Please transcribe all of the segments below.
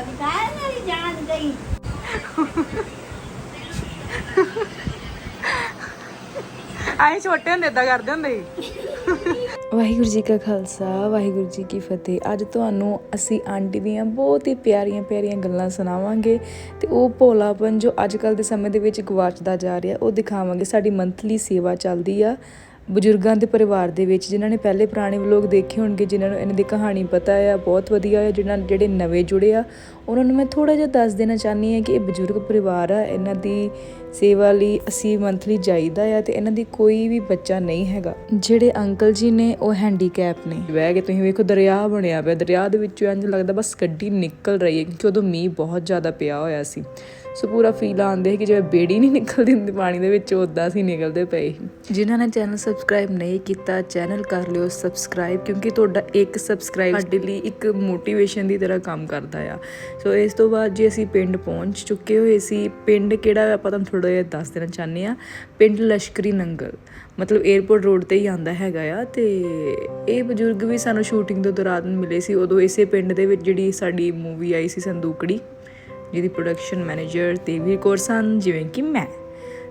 ਕਦੀ ਕਾਹ ਮੇਰੀ ਜਾਨ ਗਈ ਆਏ ਛੋਟੇ ਹੁੰਦੇ ਏਦਾਂ ਕਰਦੇ ਹੁੰਦੇ ਸੀ। ਵਾਹਿਗੁਰੂ ਜੀ ਕਾ ਖਾਲਸਾ ਵਾਹਿਗੁਰੂ ਜੀ ਕੀ ਫਤਿਹ। ਅੱਜ ਤੁਹਾਨੂੰ ਅਸੀਂ ਆਂਟੀ ਦੀਆਂ ਬਹੁਤ ਹੀ ਪਿਆਰੀਆਂ ਪਿਆਰੀਆਂ ਗੱਲਾਂ ਸੁਣਾਵਾਂਗੇ ਤੇ ਉਹ ਭੋਲਾਪਨ ਜੋ ਅੱਜ ਕੱਲ ਦੇ ਸਮੇਂ ਦੇ ਵਿੱਚ ਗਵਾਚਦਾ ਜਾ ਰਿਹਾ ਉਹ ਦਿਖਾਵਾਂਗੇ। ਸਾਡੀ ਮੰਥਲੀ ਸੇਵਾ ਚੱਲਦੀ ਆ। ਬਜ਼ੁਰਗਾਂ ਦੇ ਪਰਿਵਾਰ ਦੇ ਵਿੱਚ ਜਿਨ੍ਹਾਂ ਨੇ ਪਹਿਲੇ ਪੁਰਾਣੇ ਵਲੋਗ ਦੇਖੇ ਹੋਣਗੇ, ਜਿਨ੍ਹਾਂ ਨੂੰ ਇਹਨਾਂ ਦੀ ਕਹਾਣੀ ਪਤਾ ਆ, ਬਹੁਤ ਵਧੀਆ ਆ ਜਿਹਨਾਂ ਜਿਹੜੇ ਨਵੇਂ ਜੁੜੇ ਆ, ਉਹਨਾਂ ਨੂੰ ਮੈਂ ਥੋੜਾ ਜਿਹਾ ਦੱਸ ਦੇਣਾ ਚਾਹਨੀ ਆ ਕਿ ਇਹ ਬਜ਼ੁਰਗ ਪਰਿਵਾਰ ਆ, ਇਹਨਾਂ ਦੀ ਸੇਵਾ ਲਈ ਅਸੀਂ ਮੰਥਲੀ ਜਾਈਦਾ ਆ ਤੇ ਇਹਨਾਂ ਦੀ ਕੋਈ ਵੀ ਬੱਚਾ ਨਹੀਂ ਹੈਗਾ। ਜਿਹੜੇ ਅੰਕਲ ਜੀ ਨੇ ਉਹ ਹੈਂਡੀਕੈਪ ਨੇ। ਬਹਿ ਕੇ ਤੁਸੀਂ ਵੇਖੋ ਦਰਿਆ ਬਣਿਆ ਪਿਆ, ਦਰਿਆ ਦੇ ਵਿੱਚੋਂ ਇੰਜ ਲੱਗਦਾ ਬਸ ਗੱਡੀ ਨਿਕਲ ਰਹੀ ਹੈ ਕਿਉਂਕਿ ਉਦੋਂ ਮੀਂਹ ਬਹੁਤ ਜ਼ਿਆਦਾ ਪਿਆ ਹੋਇਆ ਸੀ। ਸੋ ਪੂਰਾ ਫੀਲ ਆਉਂਦੇ ਕਿ ਜਿਵੇਂ ਬੇੜੀ ਨਹੀਂ ਨਿਕਲਦੀ ਹੁੰਦੀ ਪਾਣੀ ਦੇ ਵਿੱਚ ਉਦਾਂ ਸੀ ਨਿਕਲਦੇ ਪਏ। ਜਿਨ੍ਹਾਂ ਨੇ ਚੈਨਲ ਸਬਸਕ੍ਰਾਈਬ ਨਹੀਂ ਕੀਤਾ ਚੈਨਲ ਕਰ ਲਿਓ ਸਬਸਕ੍ਰਾਈਬ ਕਿਉਂਕਿ ਤੁਹਾਡਾ ਇੱਕ ਸਬਸਕ੍ਰਾਈਬ ਸਾਡੇ ਲਈ ਇੱਕ ਮੋਟੀਵੇਸ਼ਨ ਦੀ ਤਰ੍ਹਾਂ ਕੰਮ ਕਰਦਾ ਆ। ਸੋ ਇਸ ਤੋਂ ਬਾਅਦ ਜੀ ਅਸੀਂ ਪਿੰਡ ਪਹੁੰਚ ਚੁੱਕੇ ਹੋਏ ਸੀ। ਪਿੰਡ ਕਿਹੜਾ ਆਪਾਂ ਤੁਹਾਨੂੰ ਥੋੜਾ ਜਿਹਾ ਦੱਸ ਦੇਣਾ ਚਾਹੁੰਦੇ ਆ ਪਿੰਡ ਲਸ਼ਕਰੀ ਨੰਗਲ। ਮਤਲਬ 에어ਪੋਰਟ ਰੋਡ ਤੇ ਹੀ ਆਂਦਾ ਹੈਗਾ ਆ ਤੇ ਇਹ ਬਜ਼ੁਰਗ ਵੀ ਸਾਨੂੰ ਸ਼ੂਟਿੰਗ ਦੇ ਦੌਰਾਨ ਮਿਲੇ ਸੀ। ਉਦੋਂ ਇਸੇ ਪਿੰਡ ਦੇ ਵਿੱਚ ਜਿਹੜੀ ਸਾਡੀ ਮੂਵੀ ਆਈ ਸੀ ਸੰਦੂਕੜੀ। ਜਿਹਦੀ ਪ੍ਰੋਡਕਸ਼ਨ ਮੈਨੇਜਰ ਤੇ ਵੀ ਕੌਰ ਸਨ ਜਿਵੇਂ ਕਿ ਮੈਂ।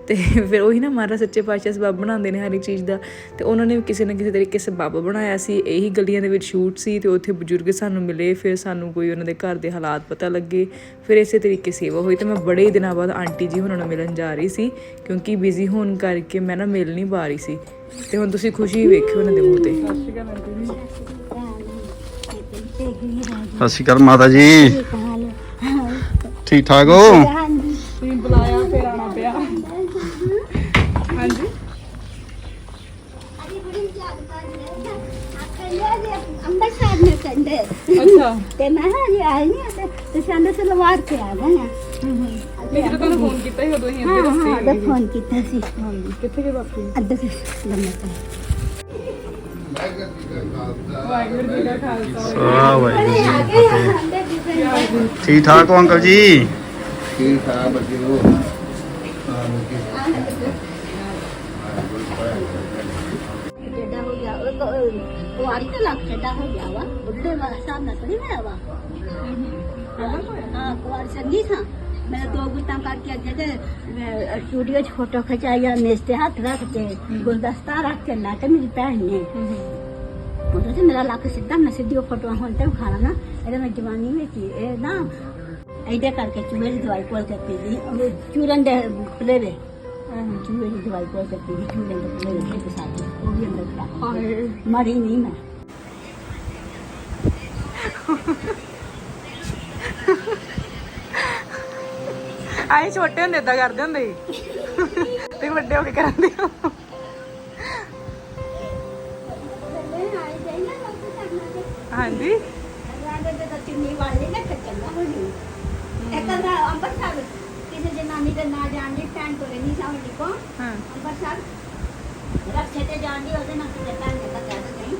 ਤੇ ਫਿਰ ਉਹੀ ਨਾ ਮਹਾਰਾਜ ਸੱਚੇ ਪਾਤਸ਼ਾਹ ਸਬਬ ਬਣਾਉਂਦੇ ਨੇ ਹਰ ਇੱਕ ਚੀਜ਼ ਦਾ। ਤੇ ਉਹਨਾਂ ਨੇ ਕਿਸੇ ਨਾ ਕਿਸੇ ਤਰੀਕੇ ਸਬਬ ਬਣਾਇਆ ਸੀ। ਇਹੀ ਗਲੀਆਂ ਦੇ ਵਿੱਚ ਸ਼ੂਟ ਸੀ ਤੇ ਉੱਥੇ ਬਜ਼ੁਰਗ ਸਾਨੂੰ ਮਿਲੇ ਫਿਰ ਸਾਨੂੰ ਕੋਈ ਉਹਨਾਂ ਦੇ ਘਰ ਦੇ ਹਾਲਾਤ ਪਤਾ ਲੱਗੇ। ਫਿਰ ਇਸੇ ਤਰੀਕੇ ਸੇਵਾ ਹੋਈ ਤੇ ਮੈਂ ਬੜੇ ਹੀ ਦਿਨਾਂ ਬਾਅਦ ਆਂਟੀ ਜੀ ਉਹਨਾਂ ਨੂੰ ਮਿਲਣ ਜਾ ਰਹੀ ਸੀ ਕਿਉਂਕਿ ਬਿਜ਼ੀ ਹੋਣ ਕਰਕੇ ਮੈਂ ਨਾ ਮਿਲ ਨਹੀਂ ਪਾ ਰਹੀ ਸੀ। ਤੇ ਹੁਣ ਤੁਸੀਂ ਖੁਸ਼ੀ ਵੇਖਿਓ ਉਹਨਾਂ ਦੇ ਮੂੰਹ ਤੇ। ਸਤਿ ਸ਼੍ਰੀ ਅਕਾਲ ਮਾਤਾ ਜੀ। ਠੀਕ ਠਾਕ ਹੋ? ਤੁਸੀਂ ਬੁਲਾਇਆ ਫਿਰ ਆਣਾ ਪਿਆ। ਹਾਂਜੀ। ਅੰਬਰਸਰ ਨੇ ਕਹਿੰਦੇ ਅੱਛਾ। ਤੇ ਮੈਂ ਹਾਂ ਜੀ ਆਈ ਨਹੀਂ ਤੇ ਤੇ ਸੰਦੇ ਸਲਵਾਰ ਤੇ ਆ ਗਏ ਆ। ਮੈਂ ਜਦੋਂ ਤੁਹਾਨੂੰ ਫੋਨ ਕੀਤਾ ਸੀ ਉਦੋਂ ਹੀ ਹਾਂ ਅੱਧੇ ਹਾਂ ਫੋਨ ਕੀਤਾ ਸੀ। ਹਾਂਜੀ। ਕਿੱਥੇ ਗਏ ਬਾਪੂ? ਅੱਧੇ ਸੇ ਲੰਮਾ ਵਾਹਿਗੁਰੂ ਜੀ ਦਾ ਖਾਲਸਾ ਵਾਹਿਗੁਰੂ ਜੀ ਦੀ ਹੋ ਜੀ ਠੀਕ ਠਾਕ ਬੱਚੇ ਹੋ ਟੇਡਾ ਹੋ ਗਿਆ ਉਹ ਕੋ- ਕੁਆਰੀ ਤਾਂ ਲੱਗ ਟੇਡਾ ਹੋ ਗਿਆ ਵਾ ਬੁੱਢੇ ਵਾਲਾ ਸਾਹਬ ਨਾ ਕਰੀ ਹੋਇਆ ਵਾ ਹਾਂ ਕੁਆਰੀ ਸੰਗੀ ਸਾਂ ਮੈਂ ਦੋ ਗੁੱਤਾਂ ਕਰਕੇ ਅੱਗੇ ਤੇ ਮੈਂ ਸਟੂਡੀਓ 'ਚ ਤੇ ਤੇ ਤੇ ਤੇ ਇਹਦਾ ਮੈਂ ਜਵਾਨੀ ਵਿੱਚ ਇਹ ਨਾ ਐਡੇ ਕਰਕੇ ਚੂਹੇ ਦੀ ਦਵਾਈ ਕੋਲ ਕੇ ਪੀਦੀ ਉਹ ਚੂਰਨ ਦੇ ਪਲੇਵੇ। ਚੂਹੇ ਦੀ ਦਵਾਈ ਕੋਲ ਕੇ ਪੀਦੀ ਚੂਰਨ ਦੇ ਪਲੇਵੇ ਤੇ ਸਾਥੀ ਉਹ ਵੀ ਅੰਦਰ ਖੜਾ ਮਰੀ ਨਹੀਂ ਮੈਂ। ਆਏ ਛੋਟੇ ਹੁੰਦੇ ਏਦਾਂ ਕਰਦੇ ਹੁੰਦੇ ਸੀ। ਤੁਸੀਂ ਵੱਡੇ ਹੋ ਕੇ ਕਰਾਂਦੇ ਹੋ। ਹਾਂਜੀ। ਚੁੰਨੀ ਵਾਲੀ ਨਾ ਖੱਚਣਾ ਹੋਣੀ। ਇੱਕ ਦਾ ਅੰਬਰਸਰ ਕਿਸੇ ਜਨਾਨੀ ਦੇ ਨਾ ਜਾਣਦੀ ਭੈਣ ਕੋਲੇ ਨਹੀਂ ਸਾਹਮਣੇ ਕੋ ਹਾਂ। ਅੰਬਰਸਰ ਰੱਖੇ ਤੇ ਜਾਣਦੀ ਉਹਦੇ ਨਾਲ ਕਿਤੇ ਭੈਣ ਦੇ ਤਾਂ ਕਹਿ ਨਹੀਂ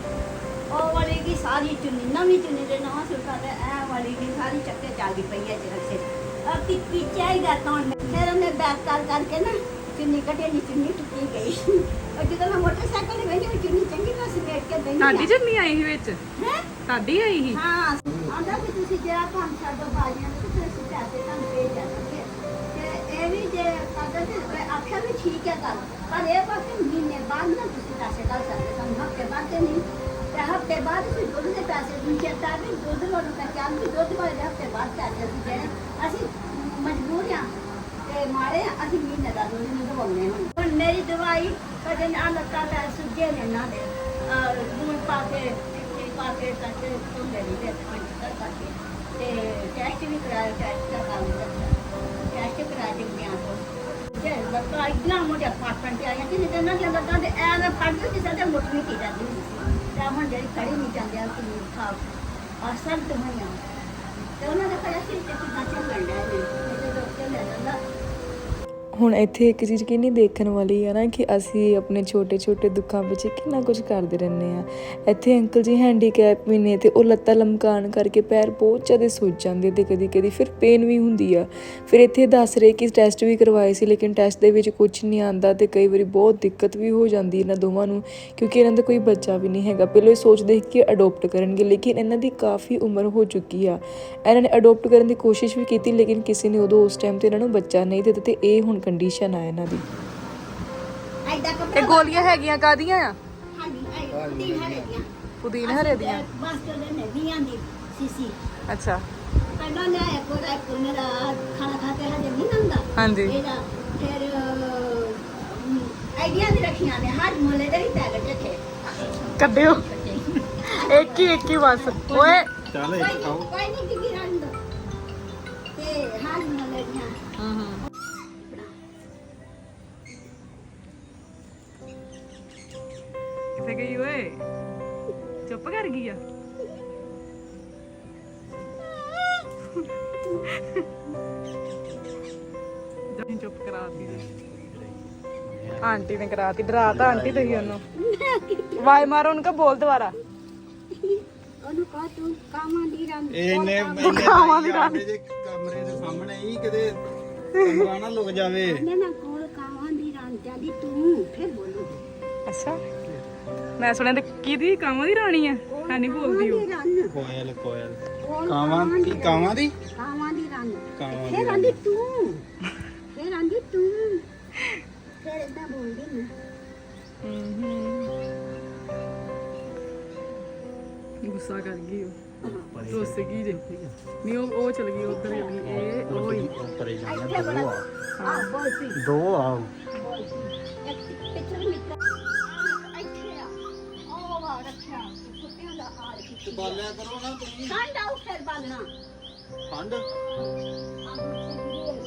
ਉਹ ਵਾਲੀ ਕੀ ਸਾਰੀ ਚੁੰਨੀ ਨਵੀਂ ਚੁੰਨੀ ਦੇ ਨਵਾਂ ਸੁਲਕਾ ਤੇ ਐ ਵਾਲੀ ਕੀ ਸਾਰੀ ਚੱਕੇ ਚੱਲਦੀ ਪਈ ਹੈ ਰੱਖੇ ਅਬ ਤੀ ਪਿੱਛੇ ਹੀ ਗਾ ਤਾਂ ਫਿਰ ਉਹਨੇ ਬੈਕ ਕਰ ਕਰਕੇ ਨਾ ਚੁੰਨੀ ਕੱਢੀ ਨਹੀਂ ਚੁੰਨੀ ਟੁੱਟੀ ਗਈ। ਉਹ ਜਦੋਂ ਮੈਂ ਮੋਟਰਸਾਈਕਲ ਤੇ ਬੈਠੀ ਉਹ ਚੁੰਨੀ ਚੰਗੀ ਤਰ੍ਹਾਂ ਸਮੇਟ ਕੇ ਬੈਠੀ ਸਾਡੀ ਜੰਨੀ ਆਈ ਸੀ ਵਿੱਚ? ਹੈ? ਸਾਡੀ ਆਈ ਸੀ? ਹਾਂ ਆਂਦਾ ਵੀ ਤੁਸੀਂ ਜਿਹੜਾ ਕੰਮ ਛੱਡੋ ਬਾਜੀਆਂ ਤੇ ਅਸੀਂ ਪੈਸੇ ਤੁਹਾਨੂੰ ਦੇ ਜਾਵਾਂਗੇ। ਤੇ ਇਹ ਵੀ ਜੇ ਕਾਦਰ ਤੇ ਆਖਿਆ ਵੀ ਠੀਕ ਹੈ ਗੱਲ, ਪਰ ਇਹ ਪਾਸੇ ਮਹੀਨੇ ਬਾਅਦ ਨਾ ਤੁਸੀਂ ਪੈਸੇ ਕਰ ਸਕਦੇ, ਤੁਹਾਨੂੰ ਹਫ਼ਤੇ ਬਾਅਦ ਤੇ ਨਹੀਂ। ਤੇ ਹਫ਼ਤੇ ਬਾਅਦ ਤੁਸੀਂ ਦੁੱਧ ਦੇ ਪੈਸੇ ਦੂਜੇ ਤਾਂ ਵੀ ਦੁੱਧ ਵਾਲੋਂ ਮੈਂ ਕਿਹਾ ਵੀ ਦੁੱਧ ਵਾਲੇ ਹਫ਼ਤੇ ਬਾਅਦ ਪੈਸੇ ਅਸੀਂ ਦੇਣੇ। ਅਸੀਂ ਮਜਬੂਰ ਆ ਤੇ ਮਾਰੇ ਅਸੀਂ ਮਹੀਨੇ ਦਾ ਦੁੱਧ ਨਹੀਂ ਦਵਾਉਂਦੇ ਹੁਣ। ਹੁਣ ਮੇਰੀ ਦਵਾਈ, ਕਦੇ ਨਾ ਲੱਤਾਂ ਪੈ ਸੁੱਜੇ ਨੇ ਨਾ ਦੇ ਦੂਰ ਪਾ ਕੇ ਕੇ ਕੱਟੇ ਧੁੰਦੇ ਨਹੀਂ ਦੇ ਪੰਜ ਕਰਕੇ ਤੇ ਟੈਸਟ ਵੀ ਕਰਾਇਆ ਟੈਸਟ ਦਾ ਕੰਮ ਕਰਦਾ ਟੈਸਟ ਕਰਾ ਦੇ ਗਿਆ ਤੋਂ ਜੇ ਲੱਤਾਂ ਇਤਨਾ ਮੋਟਾ ਫਾਟਣ ਤੇ ਆਇਆ ਕਿ ਨਹੀਂ ਨਾ ਜਾਂਦਾ ਤਾਂ ਤੇ ਐ ਨਾ ਫੜ ਕੇ ਕਿਸੇ ਦੇ ਮੁੱਠ ਨਹੀਂ ਕੀ ਜਾਂਦੀ ਹੁੰਦੀ ਹੁਣ ਜਿਹੜੀ ਖੜੀ ਨਹੀਂ ਜਾਂਦੇ ਆ ਕਿ ਖਾ ਅਸਰ ਤੇ ਹੋਈਆਂ। ਤੇ ਉਹਨਾਂ ਦਾ ਖੜਾ ਸੀ, ਤੇ ਕਿੰਨਾ ਚੱਲਣ ਡਿਆ ਨੇ ਤੇ ਡਾਕਟਰ ਲੈ ਜਾਂਦਾ ਹੁਣ ਇੱਥੇ ਇੱਕ ਚੀਜ਼ ਕਿੰਨੀ ਦੇਖਣ ਵਾਲੀ ਹੈ ਨਾ ਕਿ ਅਸੀਂ ਆਪਣੇ ਛੋਟੇ ਛੋਟੇ ਦੁੱਖਾਂ ਵਿੱਚ ਕਿੰਨਾ ਕੁਝ ਕਰਦੇ ਰਹਿੰਦੇ ਆ। ਇੱਥੇ ਅੰਕਲ ਜੀ ਹੈਂਡੀਕੈਪ ਵੀ ਨੇ ਤੇ ਉਹ ਲੱਤਾਂ ਲਮਕਾਣ ਕਰਕੇ ਪੈਰ ਬਹੁਤ ਜ਼ਿਆਦਾ ਸੁੱਜ ਜਾਂਦੇ ਤੇ ਕਦੀ ਕਦੀ ਫਿਰ ਪੇਨ ਵੀ ਹੁੰਦੀ ਆ। ਫਿਰ ਇੱਥੇ ਦੱਸ ਰਹੇ ਕਿ ਟੈਸਟ ਵੀ ਕਰਵਾਏ ਸੀ, ਲੇਕਿਨ ਟੈਸਟ ਦੇ ਵਿੱਚ ਕੁਝ ਨਹੀਂ ਆਂਦਾ ਤੇ ਕਈ ਵਾਰੀ ਬਹੁਤ ਦਿੱਕਤ ਵੀ ਹੋ ਜਾਂਦੀ ਇਹਨਾਂ ਦੋਵਾਂ ਨੂੰ, ਕਿਉਂਕਿ ਇਹਨਾਂ ਦਾ ਕੋਈ ਬੱਚਾ ਵੀ ਨਹੀਂ ਹੈਗਾ। ਪਹਿਲਾਂ ਇਹ ਸੋਚਦੇ ਸੀ ਕਿ ਅਡਾਪਟ ਕਰਨਗੇ, ਲੇਕਿਨ ਇਹਨਾਂ ਦੀ ਕਾਫੀ ਉਮਰ ਹੋ ਚੁੱਕੀ ਆ। ਇਹਨਾਂ ਨੇ ਅਡਾਪਟ ਕਰਨ ਦੀ ਕੋਸ਼ਿਸ਼ ਵੀ ਕੀਤੀ, ਲੇਕਿਨ ਕਿਸੇ ਨੇ ਉਦੋਂ ਉਸ ਟਾਈਮ ਤੇ ਇਹਨਾਂ ਨੂੰ ਬੱਚਾ ਨਹੀਂ ਦਿੱਤਾ ਤੇ ਇਹ ਹੁਣ ਕੰਡੀਸ਼ਨ ਆ ਇਹਨਾਂ ਦੀ। ਐਡਾ ਇਹ ਕੱਪੜਾ ਗੋਲੀਆਂ ਹੈਗੀਆਂ ਕਾਦੀਆਂ ਆ? ਹਾਂਜੀ ਐ ਤਿੰਨ ਹਰੇ ਦੀਆਂ ਪੁਦੀਨੇ ਹਰੇ ਦੀਆਂ? ਬਸ ਤੇ ਨੇ ਵੀਆਂ ਦੀ ਸੀਸੀ। ਅੱਛਾ। ਪਹਿਲਾਂ ਲੈ ਇੱਕ ਉਹਦਾ ਇੱਕ ਮੇਰਾ ਖਾਣਾ ਖਾ ਕੇ ਹਜੇ ਨਹੀਂ ਨੰਦਾ ਹਾਂਜੀ। ਇਹਦਾ ਫਿਰ ਆਈਡੀਆ ਦੀ ਰੱਖੀਆਂ ਨੇ ਹਰ ਮੁੱਲੇ ਦੇ ਹੀ ਪੈਕਟ ਰੱਖੇ। ਕੱਢਿਓ। ਇੱਕ ਹੀ ਇੱਕ ਹੀ ਬਸ। ਓਏ। ਚੱਲ ਕੋਈ ਨਹੀਂ ਕਿੱਥੇ ਗਈ ਓਏ? ਚੁੱਪ ਕਰ ਗਈ ਆ? ਜਦ ਚੁੱਪ ਕਰਾਤੀ ਆਂਟੀ ਨੇ ਕਰਾਤੀ ਡਰਾਤਾ ਆਂਟੀ ਤੁਸੀਂ ਉਹਨੂੰ। ਵਾਈ ਮਾਰੋ ਉਹਨੂੰ ਕਾ ਬੋਲ ਦੁਬਾਰਾ। ਉਹਨੂੰ ਕਹ ਤੂੰ ਕਾਮਾਂ ਦੀ ਰੰਦ ਇਹ ਇੰਨੇ ਇੰਨੇ ਕਮਰੇ ਦੇ ਕਮਰੇ ਦੇ ਸਾਹਮਣੇ ਹੀ ਕਿਤੇ ਕਮਰਾ ਨਾ ਲੁਕ ਜਾਵੇ। ਨੇ ਨਾ ਕੋਲ ਕਾਮਾਂ ਦੀ ਰੰਦ ਚਾਦੀ ਤੂੰ ਫਿਰ ਬੋਲੂ ਅੱਛਾ। ਮੈਂ ਸੁਣਿਆ ਤੇ ਕਿਹਦੀ ਕਾਮਾਂ ਦੀ ਰਾਣੀ ਆ? ਹੈ ਨਹੀਂ ਬੋਲਦੀ ਉਹ। ਕੋਇਲ ਕੋਇਲ। ਕਾਵਾਂ ਕੀ ਕਾਵਾਂ ਦੀ? ਕਾਮਾਂ ਦੀ ਰੰਦ ਕਾਵਾਂ ਫਿਰ ਆਂਦੀ ਤੂੰ। ਫਿਰ ਆਂਦੀ ਤੂੰ। ਫਿਰ ਇਦਾਂ ਬੋਲਦੀ ਨਾ। ਗੁੱਸਾ ਕਰ ਗਈ ਉਹ। ਰੁੱਸ ਗਈ ਜੇ। ਨਹੀਂ ਉਹ ਉਹ ਚਲ ਗਈ ਉਧਰ ਚਲ ਗਈ। ਇਹ ਉਹ ਹੀ। ਪਰੇ ਜਾਣਾ ਇੱਥੇ ਬੜਾ ਆ। ਦੋ ਆ ਦਾ ਹਾਲ ਕੀ ਬਾਲਿਆ ਕਰੋ ਨਾ ਤੁਸੀਂ। ਠੰਡ ਆਉ ਫਿਰ ਬਾਲਣਾ। ਠੰਡ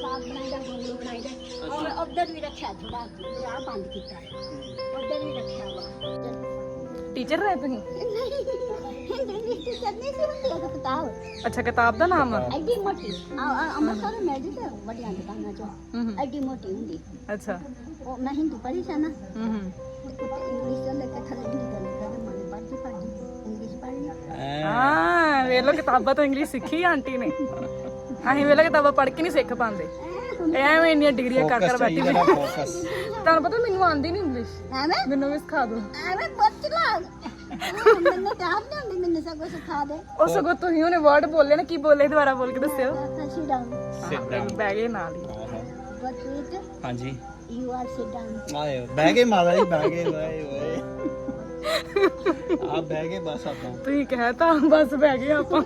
ਸਾਗ ਬਣਾਈਦਾ ਗੋਂਗਲੂ ਬਣਾਈਦਾ ਔਰ ਉਧਰ ਵੀ ਰੱਖਿਆ ਥੋੜਾ ਆ ਬੰਦ ਕੀਤਾ ਹੈ। ਉਧਰ ਵੀ ਰੱਖਿਆ ਵਾ। ਟੀਚਰ ਰਹੇ ਤੁਸੀਂ? ਹਿੰਦੀ ਵਿੱਚ ਚੜਨੀ ਸੀ ਹੁੰਦੀ ਹੈ ਕਿਤਾਬ ਅੱਛਾ ਕਿਤਾਬ ਦਾ ਨਾਮ? ਆ ਐਡੀ ਮੋਟੀ। ਆ ਆ ਅੰਮ੍ਰਿਤਸਰ ਮੈਂ ਜੀ ਤੇ ਵੱਡੀਆਂ ਦੁਕਾਨਾਂ ਚੋਂ। ਹੂੰ ਹੂੰ। ਐਡੀ ਮੋਟੀ ਹੁੰਦੀ। ਅੱਛਾ। ਉਹ ਮੈਂ ਹਿੰਦੀ ਪੜ੍ਹੀ ਸੀ ਨਾ। ਹੂੰ ਹੂੰ। ਤੇ ਉੱਤੇ ਇੰਗਲਿਸ਼ ਦਾ ਲੈ ਕੇ ਥੱਲੇ ਹਿੰਦੀ ਹਾਂ ਵੇਖ ਲੋ ਕਿਤਾਬਾਂ ਤੋਂ ਇੰਗਲਿਸ਼ ਸਿੱਖੀ ਆਂਟੀ ਨੇ। ਅਸੀਂ ਵੇਖ ਲੋ ਕਿਤਾਬਾਂ ਪੜ੍ਹ ਕੇ ਨਹੀਂ ਸਿੱਖ ਪਾਉਂਦੇ। ਐਵੇਂ ਇੰਨੀਆਂ ਡਿਗਰੀਆਂ ਕਰ ਕਰ ਬੈਠੀ ਫੋਕਸ ਤੁਹਾਨੂੰ ਪਤਾ ਮੈਨੂੰ ਆਉਂਦੀ ਨਹੀਂ ਇੰਗਲਿਸ਼ ਐਵੇਂ? ਮੈਨੂੰ ਵੀ ਸਿਖਾ ਦਿਓ। ਐਵੇਂ ਪੁੱਛ ਲਾ। ਮੈਨੂੰ ਤਾਂ ਆਪ ਨਹੀਂ ਆਉਂਦੀ ਮੈਨੂੰ ਸਭ ਕੁਝ ਸਿਖਾ ਦੇ। ਉਹ ਸਗੋਂ ਤੁਸੀਂ ਉਹਨੇ ਵਰਡ ਬੋਲੇ ਨਾ ਕੀ ਬੋਲੇ ਦੁਬਾਰਾ ਬੋਲ ਕੇ ਦੱਸਿਓ। down ਸਿੱਧਾ ਬਹਿ ਗਏ ਨਾਲ ਹੀ। ਹਾਂਜੀ। you are sit down ਆਏ ਬਹਿ ਗਏ ਮਾਤਾ ਜੀ ਬਹਿ ਗਏ ਓਏ ਓਏ ਆ ਬਹਿ ਗਏ ਬਸ ਆਪਾਂ। ਤੁਸੀਂ ਕਹਿਤਾ ਬਸ ਬਹਿ ਗਏ ਆਪਾਂ।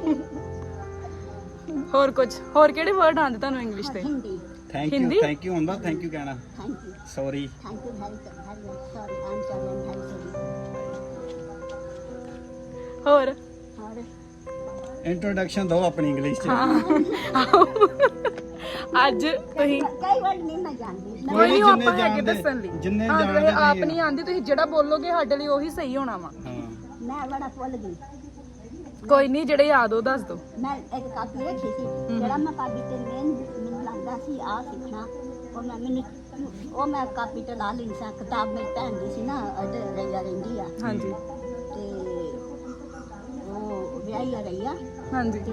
ਹੋਰ ਕੁਝ ਹੋਰ ਕਿਹੜੇ ਵਰਡ ਆਉਂਦੇ ਤੁਹਾਨੂੰ English hindi thank you? Thank you ਹੁੰਦਾ ਥੈਂਕ ਯੂ ਕਹਿਣਾ। thank you ਸੌਰੀ ਹੋਰ? ਇੰਟਰੋਡਕਸ਼ਨ ਦਿਓ ਆਪਣੀ ਇੰਗਲਿਸ਼ ਚ। ਅੱਜ ਤੁਸੀਂ ਕਈ ਵਰਡ ਨਹੀਂ ਮੈਂ ਜਾਣਦੀ ਮੈਂ ਕੋਈ ਨਹੀਂ ਜਿੰਨੇ ਆਪਾਂ ਹੈਗੇ ਦੱਸਣ ਲਈ। ਜਿੰਨੇ ਹਾਂ, ਜਾਣਦੇ ਆਪ ਨਹੀਂ ਆਂਦੀ ਤੁਸੀਂ ਜਿਹੜਾ ਬੋਲੋਗੇ ਸਾਡੇ ਲਈ ਉਹੀ ਸਹੀ ਹੋਣਾ ਵਾ। ਹਾਂ। ਮੈਂ ਬੜਾ ਭੁੱਲ ਗਈ। ਕੋਈ ਨਹੀਂ ਜਿਹੜੇ ਯਾਦ ਉਹ ਦੱਸ ਦੋ ਮੈਂ ਇੱਕ ਕਾਪੀ ਰੱਖੀ ਸੀ ਜਿਹੜਾ ਮੈਂ ਕਾਪੀ ਤੇ ਮੇਨ ਮੈਨੂੰ ਲੱਗਦਾ ਸੀ ਆ ਸਿੱਖਣਾ। ਉਹ ਮੈਂ ਮੈਨੂੰ ਉਹ ਮੈਂ ਕਾਪੀ ਤੇ ਲਾ ਲਈ ਸਾਂ ਕਿਤਾਬ ਮੇਰੀ ਭੈਣ ਦੀ ਸੀ ਨਾ ਅਜੇ ਰਈਆ ਰਹਿੰਦੀ ਆ। ਹਾਂਜੀ। ਤੇ ਉਹ ਵਿਆਹੀ ਆ ਰਹੀ ਆ ਹਾਂਜੀ। ਤੇ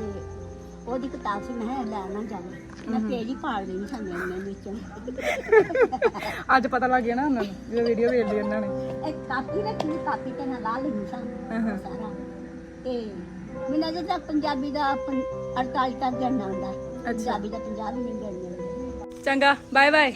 ਉਹਦੀ ਕਿਤਾਬ ਸੀ ਮੈਂ ਕਿਹਾ ਲੈ ਨਾ ਜਾਵੇ। ਮੈਂ ਦੇਣੀ ਮੈਂ ਵਿੱਚ। ਅੱਜ ਪਤਾ ਲੱਗ ਗਿਆ ਨਾ ਉਹਨਾਂ ਨੂੰ ਜਦੋਂ ਵੀਡੀਓ ਵੇਖ ਲਈ ਇਹਨਾਂ ਨੇ। ਇੱਕ ਕਾਪੀ ਰੱਖੀ ਕਾਪੀ ਤੇ ਮੈਂ ਲਾ ਲਈ ਸਾਂ ਹਾਂ। ਸਾਰਾ। ਤੇ ਮੈਨੂੰ ਜਦੋਂ ਪੰਜਾਬੀ ਦਾ ਪੰ- 48 ਤੱਕ ਗਣਨਾ ਹੁੰਦਾ ਪੰਜਾਬੀ ਦਾ ਪੰਜਾਬੀ ਨਹੀਂ ਗਣਨਾ ਚੰਗਾ ਬਾਏ ਬਾਏ